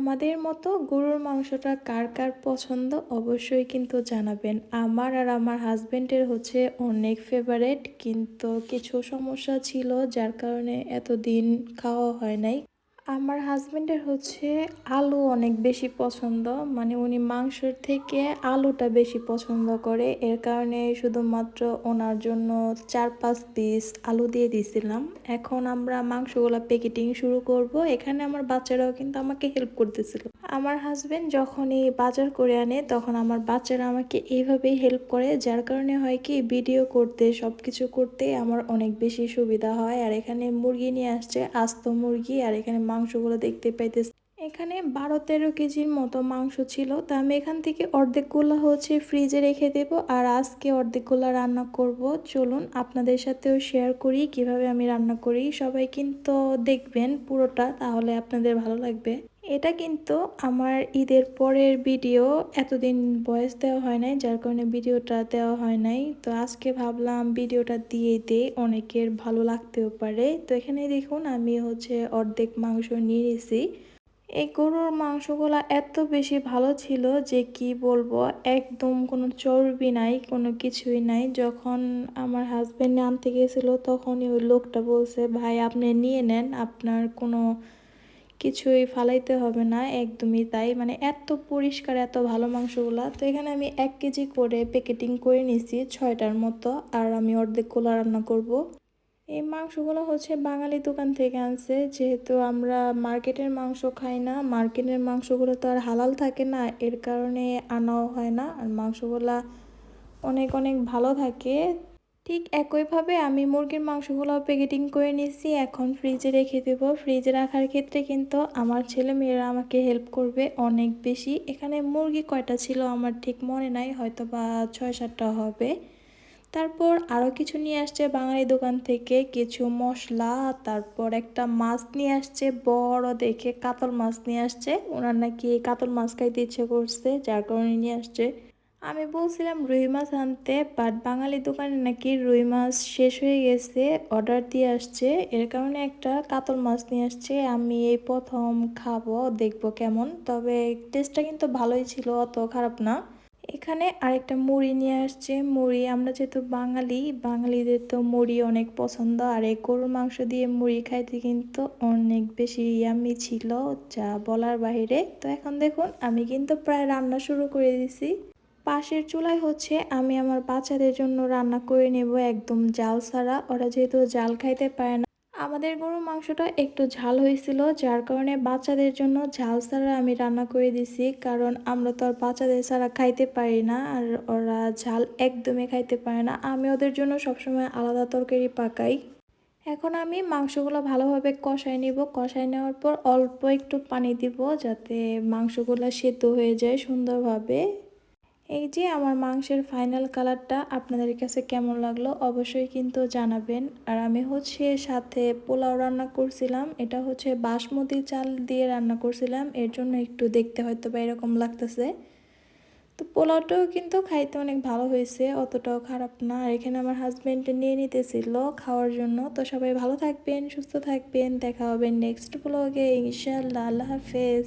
আমাদের মতো গরুর মাংসটা কার কার পছন্দ অবশ্যই কিন্তু জানাবেন। আমার আর আমার হাজব্যান্ডের হচ্ছে অনেক ফেভারেট কিন্তু কিছু সমস্যা ছিল যার কারণে এতদিন খাওয়া হয় নাই। আমার হাজব্যান্ডের হচ্ছে আলু অনেক বেশি পছন্দ। মানে উনি মাংসের থেকে আলুটা বেশি পছন্দ করে। এর কারণে শুধুমাত্র ওনার জন্য চার পাঁচ পিস আলু দিয়ে দিয়েছিলাম এখন আমরা মাংসগুলো প্যাকেটিং শুরু করব। এখানে আমার বাচ্চারাও কিন্তু আমাকে হেল্প করতেছিল। আমার হাজবেন্ড যখনই বাজার করে আনে, তখন আমার বাচ্চারা আমাকে এইভাবেই হেল্প করে। যার কারণে হয় কি ভিডিও করতে সব কিছু করতে আমার অনেক বেশি সুবিধা হয়। আর এখানে মুরগি নিয়ে আসছে, আস্ত মুরগি, আর এখানে মাংসগুলো দেখতে পাইতেছে। এখানে বারো তেরো কেজির মতো মাংস ছিল। তা আমি এখান থেকে অর্ধেকগুলো হচ্ছে ফ্রিজে রেখে দেব। আর আজকে অর্ধেকগুলো রান্না করব। চলুন আপনাদের সাথেও শেয়ার করি কীভাবে আমি রান্না করি। সবাই কিন্তু দেখবেন পুরোটা, তাহলে আপনাদের ভালো লাগবে। এটা কিন্তু আমার ঈদের পরের ভিডিও, এতদিন ভয়েস দেওয়া হয় নাই, যার কারণে ভিডিওটা দেওয়া হয় নাই। তো আজকে ভাবলাম ভিডিওটা দিয়ে দিই, অনেকের ভালো লাগতেও পারে। তো এখানে দেখুন, আমি হচ্ছে অর্ধেক মাংস নিয়ে নিয়েছি এই গরুর মাংসগুলো এত বেশি ভালো ছিল যে কি বলব, একদম কোনো চর্বি নাই, কোনো কিছুই নাই। যখন আমার হাজব্যান্ড আনতে গেছিল, তখনই ওই লোকটা বলছে, ভাই, আপনি নিয়ে নেন, আপনার কোনো কিছুই ফালাইতে হবে না, একদমই তাই। মানে এত পরিষ্কার, এত ভালো মাংসগুলা। তো এখানে আমি এক কেজি করে প্যাকেটিং করে নিছি ছয়টার মতো। আর আমি অর্ধেকগুলো রান্না করব। এই মাংসগুলো হচ্ছে বাঙালি দোকান থেকে আনছে। যেহেতু আমরা মার্কেটের মাংস খাই না, মার্কেটের মাংসগুলো তো আর হালাল থাকে না, এর কারণে আনাও হয় না। আর মাংসগুলা অনেক অনেক ভালো থাকে। ঠিক একইভাবে আমি মুরগির মাংসগুলো প্যাকেটিং করে নিয়েছি, এখন ফ্রিজে রেখে দেবো। ফ্রিজে রাখার ক্ষেত্রে কিন্তু আমার ছেলে মেয়েরা আমাকে হেল্প করবে অনেক বেশি। এখানে মুরগি কয়টা ছিল আমার ঠিক মনে নাই হয়তো বা ছয় সাতটা হবে। তারপর আরও কিছু নিয়ে আসছে বাঙালি দোকান থেকে, কিছু মশলা, তারপর একটা মাছ নিয়ে আসছে, বড় দেখে কাতল মাছ নিয়ে আসছে। ওনার নাকি কাতল মাছ খাইতে ইচ্ছে করছে, যার কারণে নিয়ে আসছে। আমি বলছিলাম রুই মাছ আনতে বাট বাঙালি দোকানে নাকি রুই মাছ শেষ হয়ে গেছে অর্ডার দিয়ে আসছে। এর কারণে একটা কাতল মাছ নিয়ে আসছে। আমি এই প্রথম খাব, দেখব কেমন। তবে টেস্টটা কিন্তু ভালোই ছিল, অত খারাপ না। এখানে আরেকটা মুড়ি নিয়ে আসছে। মুড়ি আমরা যেহেতু বাঙালি, বাঙালিদের তো মুড়ি অনেক পছন্দ। আর এই গরুর মাংস দিয়ে মুড়ি খাইতে কিন্তু অনেক বেশি ইয়ামি ছিল, যা বলার বাহিরে। তো এখন দেখুন, আমি কিন্তু প্রায় রান্না শুরু করে দিছি। পাশের চুলায় হচ্ছে আমি আমার বাচ্চাদের জন্য রান্না করে নেব একদম জাল ছাড়া। ওরা যেহেতু জাল খাইতে পারে না। আমাদের গরুর মাংসটা একটু ঝাল হয়েছিল, যার কারণে বাচ্চাদের জন্য ঝাল ছাড়া আমি রান্না করে দিছি। কারণ আমরা তো আর বাচ্চাদের ছাড়া খাইতে পারি না, আর ওরা ঝাল একদমই খাইতে পারে না। আমি ওদের জন্য সবসময় আলাদা তরকারি পাকাই। এখন আমি মাংসগুলো ভালোভাবে কষাই নিব। কষাই নেওয়ার পর অল্প একটু পানি দিব যাতে মাংসগুলো সেদ্ধ হয়ে যায় সুন্দরভাবে। এই যে আমার মাংসের ফাইনাল কালারটা আপনাদের কাছে কেমন লাগল অবশ্যই কিন্তু জানাবেন। আর আমি হচ্ছে সাথে পোলাও রান্না করছিলাম, এটা হচ্ছে বাসমতি চাল দিয়ে রান্না করছিলাম, এর জন্য একটু দেখতে হয়তো বা এরকম লাগতেছে। তো পোলাওটাও কিন্তু খাইতে অনেক ভালো হয়েছে, অতটাও খারাপ না। আর এখানে আমার হাজব্যান্ড নিয়ে নিতেছিল খাওয়ার জন্য। তো সবাই ভালো থাকবেন, সুস্থ থাকবেন, দেখা হবে নেক্সট ব্লগে ইনশাল্লাহ আল্লাহ হাফেজ।